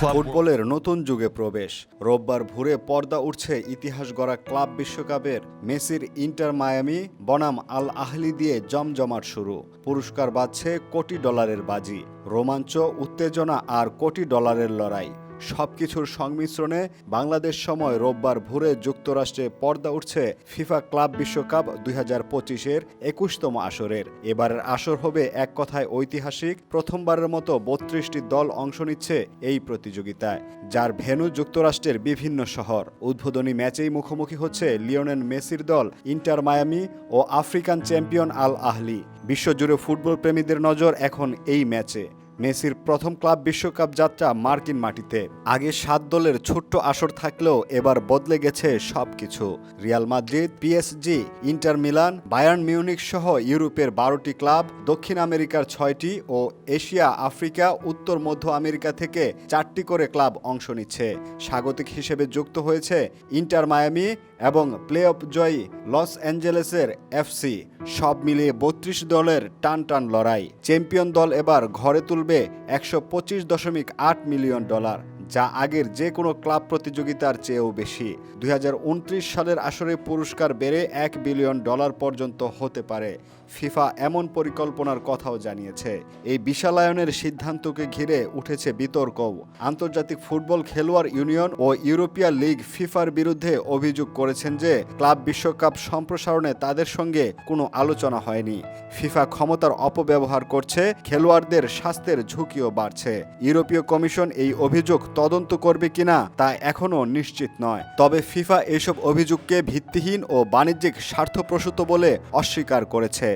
ফুটবলের নতুন যুগে প্রবেশ। রোববার ভোরে পর্দা উঠছে ইতিহাস গড়া ক্লাব বিশ্বকাপের। মেসির ইন্টার মায়ামি, বনাম আল আহলি দিয়ে জমজমাট শুরু। পুরস্কার বাজছে কোটি ডলারের বাজি। রোমাঞ্চ, উত্তেজনা আর কোটি ডলারের লড়াই। সবকিছুর সংমিশ্রণে বাংলাদেশ সময় রোববার ভোরে যুক্তরাষ্ট্রে পর্দা উঠছে ফিফা ক্লাব বিশ্বকাপ দুই হাজার পঁচিশের একুশতম আসরের। এবারের আসর হবে এক কথায় ঐতিহাসিক, প্রথমবারের মতো বত্রিশটি দল অংশ নিচ্ছে এই প্রতিযোগিতায়, যার ভেনু যুক্তরাষ্ট্রের বিভিন্ন শহর। উদ্বোধনী ম্যাচেই মুখোমুখি হচ্ছে লিওনেল মেসির দল ইন্টার মায়ামি ও আফ্রিকান চ্যাম্পিয়ন আল আহলি। বিশ্বজুড়ে ফুটবল প্রেমীদের নজর এখন এই ম্যাচে। মেসির প্রথম ক্লাব বিশ্বকাপ যাত্রা মার্কিন মাটিতে। আগে সাত দলের ছোট্ট আসর থাকলেও এবার বদলে গেছে সবকিছু। Real Madrid PSG Inter Milan, Bayern Munich সহ ইউরোপের বারোটি ক্লাব, দক্ষিণ আমেরিকার ছয়টি ও এশিয়া, আফ্রিকা, উত্তর মধ্য আমেরিকা থেকে চারটি করে ক্লাব অংশ নিচ্ছে। স্বাগতিক হিসেবে যুক্ত হয়েছে ইন্টার মায়ামি এবং প্লে অফ জয়ী লস অ্যাঞ্জেলেসের এফসি সব মিলিয়ে বত্রিশ দলের টান টান লড়াই। চ্যাম্পিয়ন দল এবার ঘরে তুলবে একশো পঁচিশ দশমিক আট মিলিয়ন ডলার। যা আগের যে কোনো ক্লাব প্রতিযোগিতার চেয়েও বেশি। দুই হাজার উনত্রিশ সালের আসরে পুরস্কার বেড়ে এক বিলিয়ন ডলার পর্যন্ত হতে পারে। ফিফা এমন পরিকল্পনার কথাও জানিয়েছে। এই বিশালায়নের সিদ্ধান্তকে ঘিরে উঠেছে বিতর্কও। আন্তর্জাতিক ফুটবল খেলোয়াড় ইউনিয়ন ও ইউরোপিয়ান লিগ ফিফার বিরুদ্ধে অভিযোগ করেছেন যে, ক্লাব বিশ্বকাপ সম্প্রসারণে তাদের সঙ্গে কোনো আলোচনা হয়নি। ফিফা ক্ষমতার অপব্যবহার করছে, খেলোয়াড়দের স্বাস্থ্যের ঝুঁকিও বাড়ছে। ইউরোপীয় কমিশন এই অভিযোগ তদন্ত করবে কিনা তা এখনও নিশ্চিত নয়। তবে ফিফা এসব অভিযোগকে ভিত্তিহীন ও বাণিজ্যিক স্বার্থপ্রসূত বলে অস্বীকার করেছে।